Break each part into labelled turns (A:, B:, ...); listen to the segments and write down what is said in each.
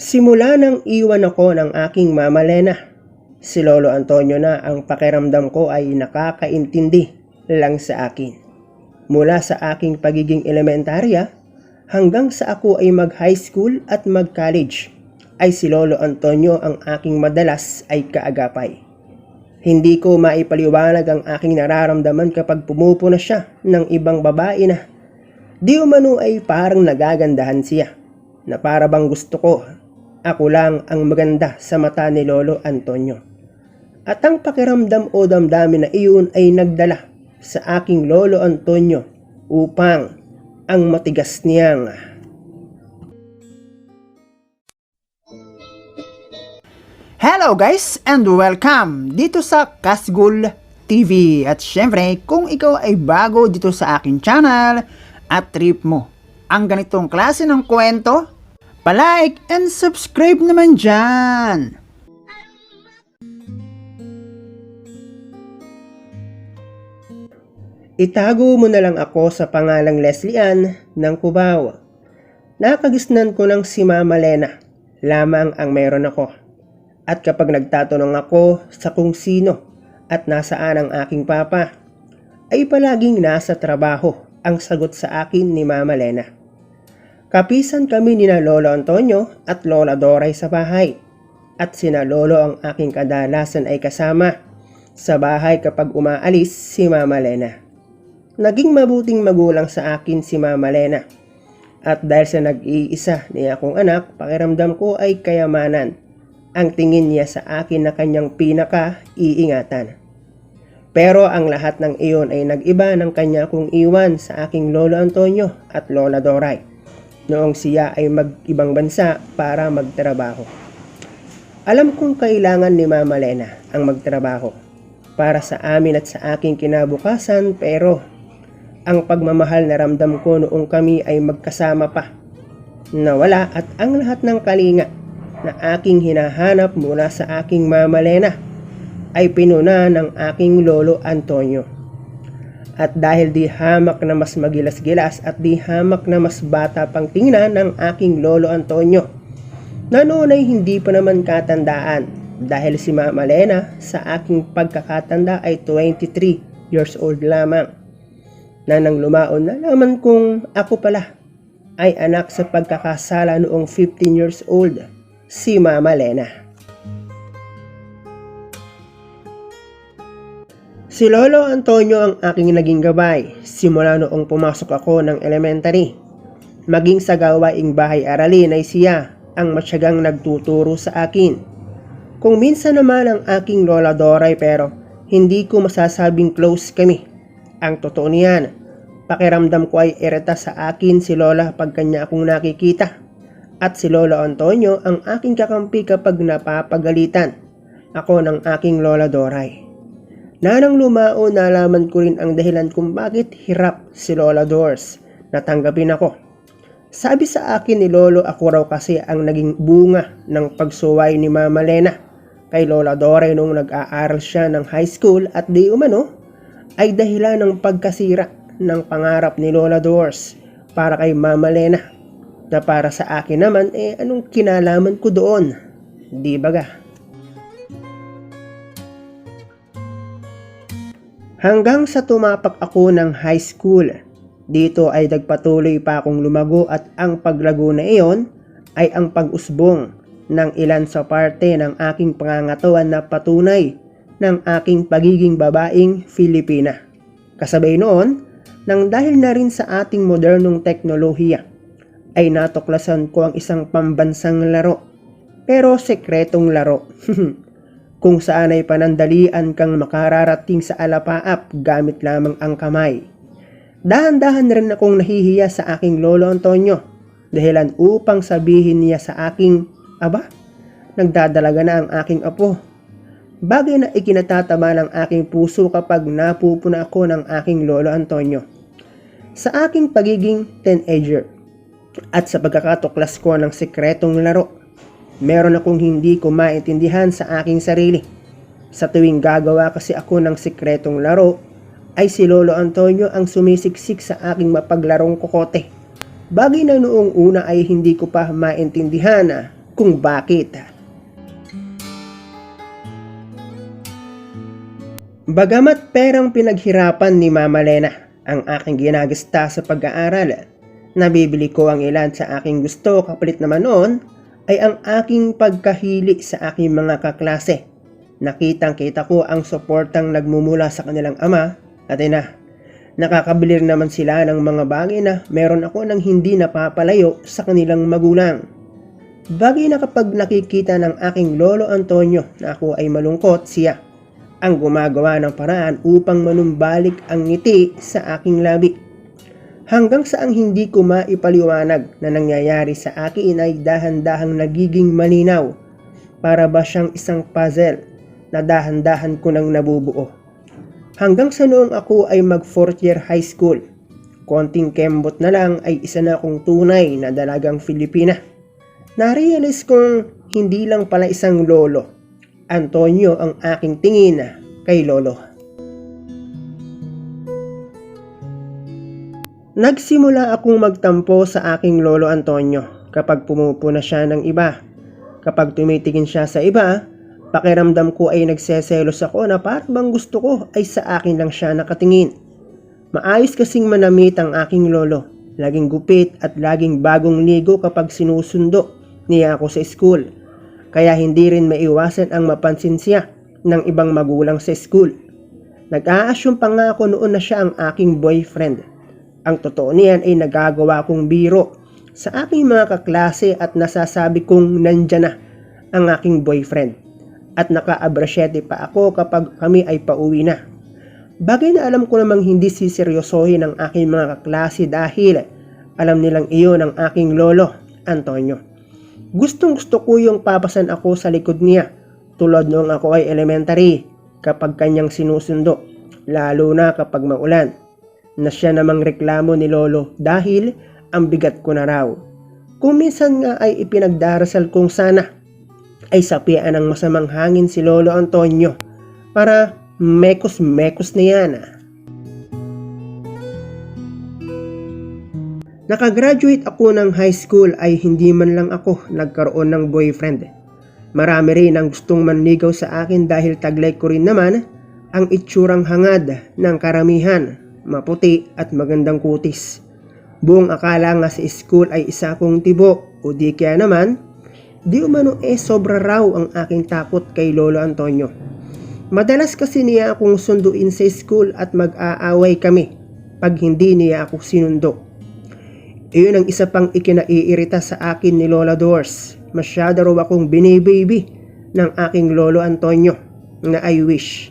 A: Simula nang iwan ako ng aking mama Lena, si Lolo Antonio na ang pakiramdam ko ay nakakaintindi lang sa akin. Mula sa aking pagiging elementarya hanggang sa ako ay mag-high school at mag-college, ay si Lolo Antonio ang aking madalas ay kaagapay. Hindi ko maipaliwanag ang aking nararamdaman kapag pumupo na siya ng ibang babae na di umano ay parang nagagandahan siya na para bang gusto ko ako lang ang maganda sa mata ni Lolo Antonio. At ang pakiramdam o damdamin na iyon ay nagdala sa aking Lolo Antonio upang ang matigas niyang
B: Hello guys and welcome dito sa Kasgul TV. At syempre, kung ikaw ay bago dito sa akin channel at trip mo ang ganitong klase ng kwento, palike and subscribe naman dyan.
A: Itago mo na lang ako sa pangalang Leslie Ann ng Cubao. Nakagisnan ko ng si Mama Lena, lamang ang meron ako. At kapag nagtatanong ako sa kung sino at nasaan ang aking papa, ay palaging nasa trabaho ang sagot sa akin ni Mama Lena. Kapisan kami ni na Lolo Antonio at Lola Doray sa bahay. At sina Lolo ang aking kadalasan ay kasama sa bahay kapag umaalis si Mama Lena. Naging mabuting magulang sa akin si Mama Lena. At dahil sa nag-iisa ni akong anak, pakiramdam ko ay kayamanan. Ang tingin niya sa akin na kanyang pinaka-iingatan. Pero ang lahat ng iyon ay nag-iba ng kanya kong iwan sa aking Lolo Antonio at Lola Doray noong siya ay mag-ibang bansa para magtrabaho. Alam kong kailangan ni Mama Lena ang magtrabaho para sa amin at sa aking kinabukasan pero ang pagmamahal na ramdam ko noong kami ay magkasama pa. Nawala at ang lahat ng kalinga na aking hinahanap mula sa aking Mama Lena ay pinuna ng aking Lolo Antonio. At dahil di hamak na mas magilas-gilas at di hamak na mas bata pang tingnan ng aking Lolo Antonio, na noon ay hindi pa naman katandaan dahil si Mama Lena sa aking pagkakatanda ay 23 years old lamang. Na nang lumaon na naman kung ako pala ay anak sa pagkakasala noong 15 years old, si Mama Lena. Si Lolo Antonio ang aking naging gabay simula noong pumasok ako ng elementary. Maging sa gawaing bahay aralin ay siya ang matyagang nagtuturo sa akin. Kung minsan naman ang aking Lola Doray pero hindi ko masasabing close kami. Ang totoo niyan, pakiramdam ko ay irita sa akin si Lola pag kanya akong nakikita. At si Lolo Antonio ang aking kakampi kapag napapagalitan ako ng aking Lola Doray. Nanang lumao, nalaman ko rin ang dahilan kung bakit hirap si Lola Doors. Natanggapin ako. Sabi sa akin ni Lolo ako raw kasi ang naging bunga ng pagsuway ni Mama Lena kay Lola Dore nung nag-aaral siya ng high school at di umano ay dahilan ng pagkasira ng pangarap ni Lola Doors para kay Mama Lena na para sa akin naman eh anong kinalaman ko doon? Di baga? Hanggang sa tumapak ako ng high school. Dito ay nagpatuloy pa akong lumago at ang paglago na iyon ay ang pag-usbong ng ilan sa parte ng aking pangangatuan na patunay ng aking pagiging babaeng Filipina. Kasabay noon, nang dahil na rin sa ating modernong teknolohiya, ay natuklasan ko ang isang pambansang laro. Pero sekretong laro. kung saan ay panandalian kang makararating sa alapaap gamit lamang ang kamay. Dahan-dahan rin akong nahihiya sa aking lolo Antonio dahilan upang sabihin niya sa aking, aba, nagdadalaga na ang aking apo. Bagay na ikinatatama ng aking puso kapag napupuna ako ng aking lolo Antonio. Sa aking pagiging teenager at sa pagkakatuklas ko ng sekretong laro, meron akong hindi ko maintindihan sa aking sarili. Sa tuwing gagawa kasi ako ng sikretong laro, ay si Lolo Antonio ang sumisiksik sa aking mapaglarong kokote Bagay na noong una ay hindi ko pa maintindihan ah, kung bakit. Bagamat perang pinaghirapan ni Mama Lena ang aking ginagasta sa pag-aaral, nabibili ko ang ilan sa aking gusto kapalit naman noon ay ang aking pagkahili sa aking mga kaklase. Nakitang kita ko ang suportang nagmumula sa kanilang ama at ina. Nakakabili rin naman sila ng mga bagay na meron ako nang hindi napapalayo sa kanilang magulang. Bagay na kapag nakikita ng aking lolo Antonio na ako ay malungkot siya ang gumagawa ng paraan upang manumbalik ang ngiti sa aking labi. Hanggang sa ang hindi ko maipaliwanag na nangyayari sa akin ay dahan-dahang nagiging malinaw para ba siyang isang puzzle na dahan-dahan ko nang nabubuo. Hanggang sa noong ako ay mag fourth year high school, konting kembot na lang ay isa na akong tunay na dalagang Filipina. Narealize kong hindi lang pala isang lolo, Antonio ang aking tingin kay lolo. Nagsimula akong magtampo sa aking lolo Antonio kapag pumupuna siya ng iba. Kapag tumitingin siya sa iba, pakiramdam ko ay nagseselos ako na parang bang gusto ko ay sa akin lang siya nakatingin. Maayos kasing manamit ang aking lolo. Laging gupit at laging bagong ligo kapag sinusundo niya ako sa school. Kaya hindi rin maiwasan ang mapansin siya ng ibang magulang sa school. Nag-a-assume pa nga ako noon na siya ang aking boyfriend. Ang totoo niyan ay nagagawa kong biro sa aking mga kaklase at nasasabi kong nandyan na ang aking boyfriend. At naka-abrasyete pa ako kapag kami ay pauwi na. Bagay na alam ko namang hindi siseryosohin ang aking mga kaklase dahil alam nilang iyon ang aking lolo, Antonio. Gustong gusto ko yung papasan ako sa likod niya tulad noong ako ay elementary kapag kanyang sinusundo, lalo na kapag maulan na siya namang reklamo ni Lolo dahil ang bigat ko na raw. Kung minsan nga ay ipinagdarasal kong sana ay sapian ng masamang hangin si Lolo Antonio para mekos-mekos na yan. Nakagraduate ako ng high school ay hindi man lang ako nagkaroon ng boyfriend. Marami rin ang gustong manligaw sa akin dahil taglay ko rin naman ang itsurang hangad ng karamihan, maputi at magandang kutis. Buong akala nga sa school ay isa kong tibo o di kaya naman, di umano eh sobra raw ang aking takot kay Lolo Antonio. Madalas kasi niya akong sunduin sa school at mag-aaway kami pag hindi niya ako sinundo. Iyon ang isa pang ikinaiirita sa akin ni Lola Doors. Masyado raw akong binibaby ng aking lolo Antonio na I wish.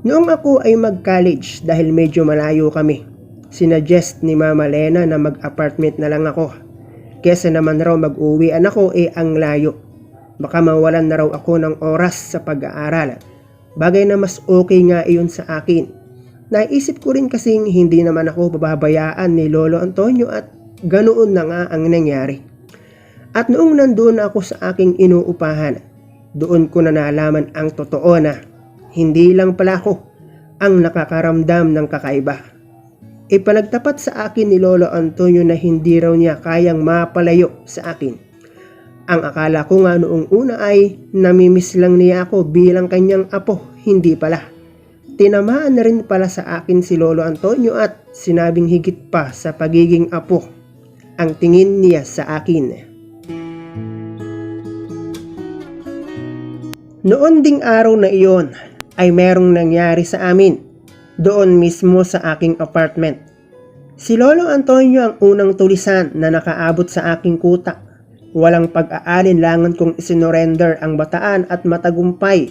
A: Noong ako ay mag-college dahil medyo malayo kami, sinuggest ni Mama Lena na mag-apartment na lang ako. Kesa naman raw mag-uwian ako eh ang layo. Baka mawalan na raw ako ng oras sa pag-aaral. Bagay na mas okay nga iyon sa akin. Naisip ko rin kasing hindi naman ako bababayaan ni Lolo Antonio at ganoon na nga ang nangyari. At noong nandun ako sa aking inuupahan, doon ko na nalaman ang totoo na hindi lang pala ako ang nakakaramdam ng kakaiba. Ipalagtapat sa akin ni Lolo Antonio na hindi raw niya kayang mapalayo sa akin. Ang akala ko nga noong una ay namimiss lang niya ako bilang kanyang apo, hindi pala. Tinamaan na rin pala sa akin si Lolo Antonio at sinabing higit pa sa pagiging apo ang tingin niya sa akin. Noon ding araw na iyon ay merong nangyari sa amin doon mismo sa aking apartment. Si Lolo Antonio ang unang tulisan na nakaabot sa aking kuta. Walang pag-aalinlangan kong isinorender ang bataan at matagumpay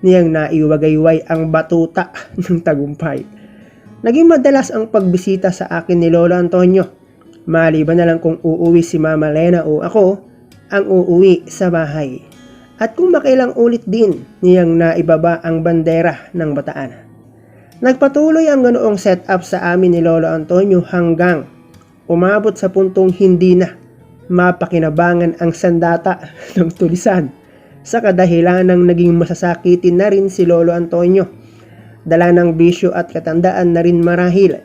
A: niyang naiwagayway ang batuta ng tagumpay. Naging madalas ang pagbisita sa akin ni Lolo Antonio. Maliban na lang kung uuwi si Mama Lena o ako, ang uuwi sa bahay. At kung makailang ulit din niyang naibaba ang bandera ng bataan. Nagpatuloy ang ganoong setup sa amin ni Lolo Antonio hanggang umabot sa puntong hindi na mapakinabangan ang sandata ng tulisan sa kadahilan ng naging masasakitin na rin si Lolo Antonio. Dala ng bisyo at katandaan na rin marahil.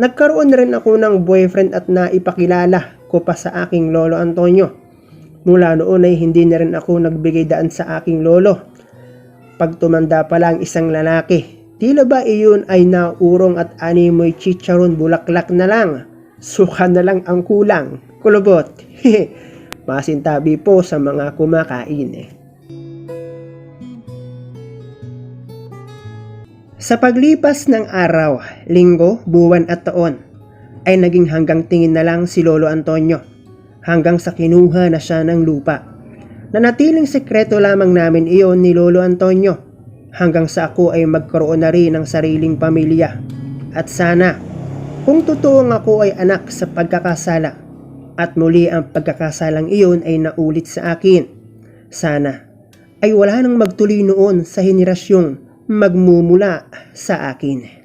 A: Nagkaroon na rin ako ng boyfriend at naipakilala ko pa sa aking lolo Antonio. Mula noon ay hindi na rin ako nagbigay daan sa aking lolo. Pag tumanda pa lang isang lalaki, tila ba iyon ay naurong at animoy chicharon bulaklak na lang. Suka na lang ang kulang. Kulubot. Masintabi po sa mga kumakain eh. Sa paglipas ng araw, linggo, buwan at taon, ay naging hanggang tingin na lang si Lolo Antonio hanggang sa kinuha na siya ng lupa. Nanatiling sekreto lamang namin iyon ni Lolo Antonio hanggang sa ako ay magkaroon na rin ng sariling pamilya. At sana, kung totoong ako ay anak sa pagkakasala at muli ang pagkakasalang iyon ay naulit sa akin, sana ay wala nang magtuloy noon sa henerasyong magmumula sa akin.